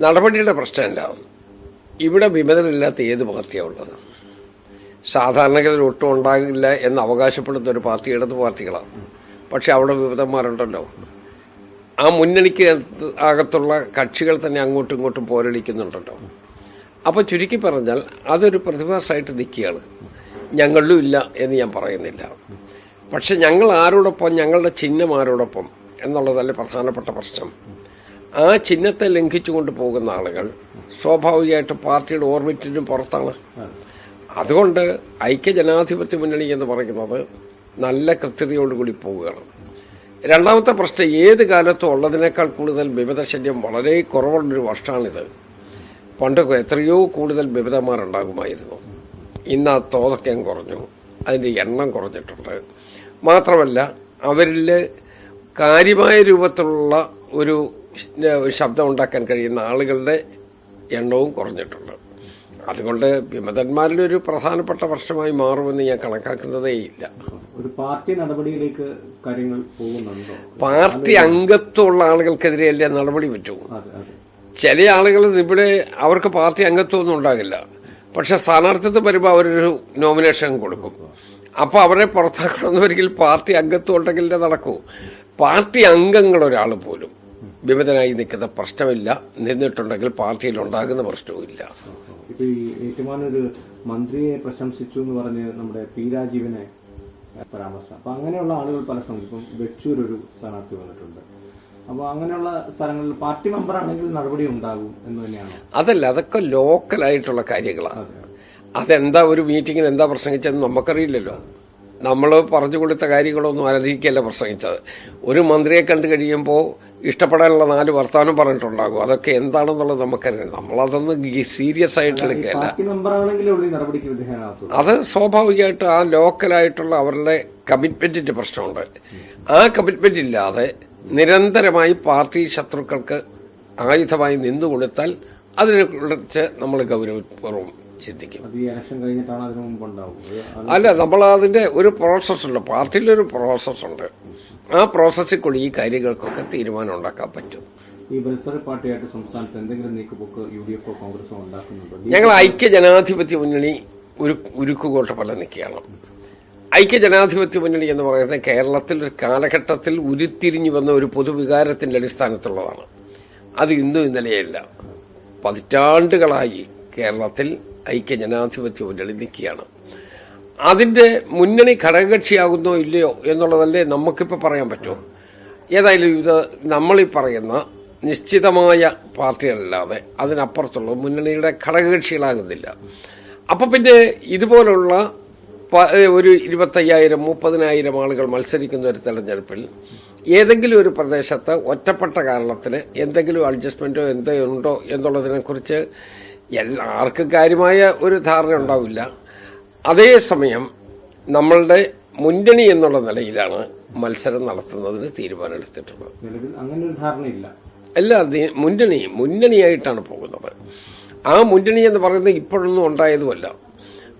നടപടിയുടെ പ്രശ്നമല്ല. ഇവിടെ വിമതമില്ലാത്ത ഏത് പാർട്ടിയാണ് ഉള്ളത്? സാധാരണഗതിയിൽ ഒട്ടും ഉണ്ടാകില്ല എന്ന് അവകാശപ്പെടുന്ന ഒരു പാർട്ടി ഇടത് പാർട്ടികളാണ് പക്ഷെ അവിടെ വിമതന്മാരുണ്ടല്ലോ. ആ മുന്നണിക്ക് അകത്തുള്ള കക്ഷികൾ തന്നെ അങ്ങോട്ടും ഇങ്ങോട്ടും പോരടിക്കുന്നുണ്ടല്ലോ അപ്പോൾ ചുരുക്കി പറഞ്ഞാൽ അതൊരു പ്രതിഭാസമായിട്ട് നിൽക്കുകയാണ്. ഞങ്ങളിലും ഇല്ല എന്ന് ഞാൻ പറയുന്നില്ല. പക്ഷെ ഞങ്ങൾ ആരോടൊപ്പം ഞങ്ങളുടെ ചിഹ്നം ആരോടൊപ്പം എന്നുള്ളതല്ലേ പ്രധാനപ്പെട്ട പ്രശ്നം. ആ ചിഹ്നത്തെ ലംഘിച്ചുകൊണ്ട് പോകുന്ന ആളുകൾ സ്വാഭാവികമായിട്ട് പാർട്ടിയുടെ ഓർബിറ്റിനും പുറത്താണ്. അതുകൊണ്ട് ഐക്യജനാധിപത്യ മുന്നണി എന്ന് പറയുന്നത് നല്ല കൃത്യതയോടുകൂടി പോവുകയാണ്. രണ്ടാമത്തെ പ്രശ്നം ഏത് കാലത്തും ഉള്ളതിനേക്കാൾ കൂടുതൽ വിമതശല്യം വളരെ കുറവുള്ളൊരു വർഷമാണിത്. പണ്ട് എത്രയോ കൂടുതൽ വിമതന്മാരുണ്ടാകുമായിരുന്നു ഇന്ന് ആ തോതൊക്കെ കുറഞ്ഞു. അതിന്റെ എണ്ണം കുറഞ്ഞിട്ടുണ്ട്. മാത്രമല്ല അവരിൽ കാര്യമായ രൂപത്തിലുള്ള ഒരു ശബ്ദം ഉണ്ടാക്കാൻ കഴിയുന്ന ആളുകളുടെ എണ്ണവും കുറഞ്ഞിട്ടുണ്ട്. അതുകൊണ്ട് വിമതന്മാരുടെ ഒരു പ്രധാനപ്പെട്ട പ്രശ്നമായി മാറുമെന്ന് ഞാൻ കണക്കാക്കുന്നതേ ഇല്ല. ഒരു പാർട്ടി നടപടിയിലേക്ക് കാര്യങ്ങൾ പോകുന്നുണ്ടോ? പാർട്ടി അംഗത്വമുള്ള ആളുകൾക്കെതിരെയല്ലേ നടപടി പറ്റൂ. ചില ആളുകൾ ഇവിടെ അവർക്ക് പാർട്ടി അംഗത്വമൊന്നും ഉണ്ടാകില്ല. പക്ഷെ സ്ഥാനാർത്ഥിത്വം വരുമ്പോൾ അവരൊരു നോമിനേഷൻ കൊടുക്കും. അപ്പോൾ അവരെ പുറത്താക്കണമെന്നൊരിക്കൽ പാർട്ടി അംഗത്വം ഉണ്ടെങ്കിലേ നടക്കൂ. പാർട്ടി അംഗങ്ങൾ ഒരാൾ പോലും. വിമതനായി നിൽക്കുന്ന പ്രശ്നമില്ല. നിന്നിട്ടുണ്ടെങ്കിൽ പാർട്ടിയിൽ ഉണ്ടാകുന്ന പ്രശ്നവുമില്ല. ഇപ്പൊ ഈ ഏറ്റുമാനൊരു മന്ത്രിയെ പ്രശംസിച്ചു എന്ന് പറഞ്ഞ് നമ്മുടെ പി രാജീവിനെ പരാമർശം. അപ്പൊ അങ്ങനെയുള്ള ആളുകൾ പല സ്ഥലത്തും ഇപ്പം വെച്ചൂർ ഒരു സ്ഥാനാർത്ഥി വന്നിട്ടുണ്ട്. അപ്പൊ അങ്ങനെയുള്ള സ്ഥലങ്ങളിൽ പാർട്ടി മെമ്പർ ആണെങ്കിൽ നടപടി ഉണ്ടാകും എന്ന് തന്നെയാണ്? അതല്ല അതൊക്കെ ലോക്കലായിട്ടുള്ള കാര്യങ്ങളാണ്. അതെ അതെന്താ ഒരു മീറ്റിങ്ങിൽ എന്താ പ്രസംഗിച്ചതെന്ന് നമുക്കറിയില്ലല്ലോ. നമ്മൾ പറഞ്ഞു കൊടുത്ത കാര്യങ്ങളൊന്നും ആലോചിക്കുകയല്ല പ്രസംഗിച്ചത്. ഒരു മന്ത്രിയെ കണ്ടു കഴിയുമ്പോൾ ഇഷ്ടപ്പെടാനുള്ള നാല് വർത്താനം പറഞ്ഞിട്ടുണ്ടാകും. അതൊക്കെ എന്താണെന്നുള്ളത് നമുക്കറിയാം. നമ്മളതൊന്ന് സീരിയസ് ആയിട്ട് എടുക്കുകയല്ല അത് സ്വാഭാവികമായിട്ട് ആ ലോക്കലായിട്ടുള്ള അവരുടെ കമ്മിറ്റ്മെന്റിന്റെ പ്രശ്നമുണ്ട്. ആ കമ്മിറ്റ്മെന്റ് ഇല്ലാതെ നിരന്തരമായി പാർട്ടി ശത്രുക്കൾക്ക് ആയുധമായി നിന്നു കൊടുത്താൽ അതിനെക്കുറിച്ച് നമ്മൾ ഗൗരവപൂർവം ചിന്തിക്കും. അല്ല നമ്മൾ അതിന്റെ ഒരു പ്രോസസ്സുണ്ട് പാർട്ടിയിലൊരു പ്രോസസ് ഉണ്ട്. ആ പ്രോസസ്സിൽ കൂടി ഈ കാര്യങ്ങൾക്കൊക്കെ തീരുമാനം ഉണ്ടാക്കാൻ പറ്റും. ഈ വെൽഫെയർ പാർട്ടിയായിട്ട് സംസ്ഥാനത്ത് എന്തെങ്കിലും നീക്കുപോക്ക് യു ഡി എഫോ കോൺഗ്രസോ ഉണ്ടാക്കുന്നുണ്ടോ? ഞങ്ങൾ ഐക്യ ജനാധിപത്യ മുന്നണി ഒരു ഉരുക്കുകോട്ട പോലെ നിൽക്കുകയാണ്. ഐക്യ ജനാധിപത്യ മുന്നണി എന്ന് പറയുന്നത് കേരളത്തിൽ ഒരു കാലഘട്ടത്തിൽ ഉരുത്തിരിഞ്ഞു വന്ന ഒരു പൊതുവികാരത്തിന്റെ അടിസ്ഥാനത്തുള്ളതാണ് അത് ഇന്നും ഇന്നലെയല്ല. പതിറ്റാണ്ടുകളായി കേരളത്തിൽ ഐക്യ ജനാധിപത്യ മുന്നണി നിൽക്കുകയാണ്. അതിന്റെ മുന്നണി ഘടകകക്ഷിയാകുന്നോ ഇല്ലയോ എന്നുള്ളതല്ലേ നമുക്കിപ്പോൾ പറയാൻ പറ്റുമോ ഏതായാലും ഇത് നമ്മളീ പറയുന്ന നിശ്ചിതമായ പാർട്ടികളല്ലാതെ അതിനപ്പുറത്തുള്ള മുന്നണിയുടെ ഘടകകക്ഷികളാകുന്നില്ല. അപ്പൊ പിന്നെ ഇതുപോലുള്ള ഒരു ഇരുപത്തയ്യായിരം മുപ്പതിനായിരം ആളുകൾ മത്സരിക്കുന്ന ഒരു തെരഞ്ഞെടുപ്പിൽ ഏതെങ്കിലും ഒരു പ്രദേശത്ത് ഒറ്റപ്പെട്ട കാരണത്തിന് എന്തെങ്കിലും അഡ്ജസ്റ്റ്മെന്റോ എന്തോ ഉണ്ടോ എന്നുള്ളതിനെക്കുറിച്ച് എല്ലാവർക്കും കാര്യമായ ഒരു ധാരണ ഉണ്ടാവില്ല. അതേസമയം നമ്മളുടെ മുന്നണി എന്നുള്ള നിലയിലാണ് മത്സരം നടത്തുന്നതിന് തീരുമാനമെടുത്തിട്ടുള്ളത്. അല്ല മുന്നണി മുന്നണിയായിട്ടാണ് പോകുന്നത്. ആ മുന്നണി എന്ന് പറയുന്നത് ഇപ്പോഴൊന്നും ഉണ്ടായതുമല്ല.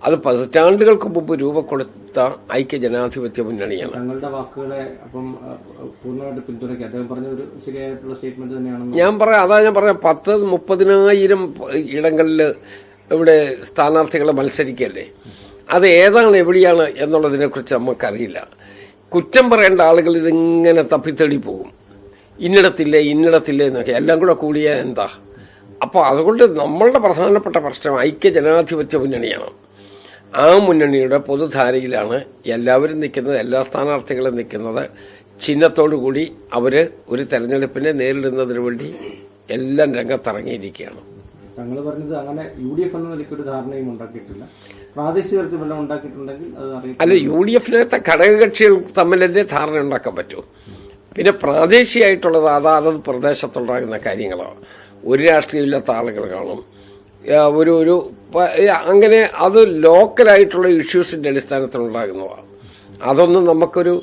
അത് പതിറ്റാണ്ടുകൾക്ക് മുമ്പ് രൂപ കൊടുത്ത ഐക്യ ജനാധിപത്യ മുന്നണിയാണ്. തങ്ങളുടെ വാക്കുകളെ അപ്പം അഹ്, പൂർണമായിട്ട് പിന്തുണയ്ക്കുക അദ്ദേഹം പറഞ്ഞ ഒരു ശരിയായിട്ടുള്ള സ്റ്റേറ്റ്മെന്റ് തന്നെയാണ് ഞാൻ പറയാം അതാ ഞാൻ പറയാം പത്ത് മുപ്പതിനായിരം ഇടങ്ങളിൽ ഇവിടെ സ്ഥാനാർത്ഥികളെ മത്സരിക്കല്ലേ? അത് ഏതാണ് എവിടെയാണ് എന്നുള്ളതിനെക്കുറിച്ച് നമുക്കറിയില്ല കുറ്റം പറയേണ്ട ആളുകൾ ഇതിങ്ങനെ തപ്പിത്തേടി പോകും. ഇന്നിടത്തില്ലേ ഇന്നിടത്തില്ലേ എന്നൊക്കെ. എല്ലാം കൂടെ കൂടിയ എന്താ? അപ്പോൾ അതുകൊണ്ട് നമ്മളുടെ പ്രധാനപ്പെട്ട പ്രശ്നം ഐക്യ ജനാധിപത്യ മുന്നണിയാണ്. ആ മുന്നണിയുടെ പൊതുധാരയിലാണ് എല്ലാവരും നിൽക്കുന്നത് എല്ലാ സ്ഥാനാർത്ഥികളും നിൽക്കുന്നത്. ചിഹ്നത്തോടു കൂടി അവർ ഒരു തെരഞ്ഞെടുപ്പിനെ നേരിടുന്നതിന് വേണ്ടി എല്ലാം രംഗത്തിറങ്ങിയിരിക്കുകയാണ്. തങ്ങൾ പറഞ്ഞത് അങ്ങനെ യു ഡി എഫ് എന്ന നിലയ്ക്ക് ഒരു ധാരണയും ഉണ്ടാക്കിയിട്ടില്ല. പ്രാദേശിക തലത്തിൽ വല്ലതും ഉണ്ടാക്കിയിട്ടുണ്ടെങ്കിൽ അത് അറിയാം അല്ല യു ഡി എഫിനകത്തെ ഘടകകക്ഷികൾ തമ്മിലല്ലേ ധാരണ ഉണ്ടാക്കാൻ പറ്റൂ പിന്നെ പ്രാദേശികമായിട്ടുള്ളത് അതാത് പ്രദേശത്തുണ്ടാകുന്ന കാര്യങ്ങളാണ്. ഒരു രാഷ്ട്രീയമില്ലാത്ത ആളുകൾ കാണും. ഒരു ഒരു അങ്ങനെ അത് ലോക്കലായിട്ടുള്ള ഇഷ്യൂസിന്റെ അടിസ്ഥാനത്തിൽ ഉണ്ടാകുന്നതാണ് അതൊന്നും നമുക്കൊരു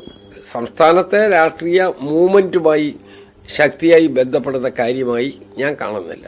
സംസ്ഥാനത്തെ രാഷ്ട്രീയ മൂവ്മെന്റുമായി ശക്തിയായി ബന്ധപ്പെടുന്ന കാര്യമായി ഞാൻ കാണുന്നില്ല.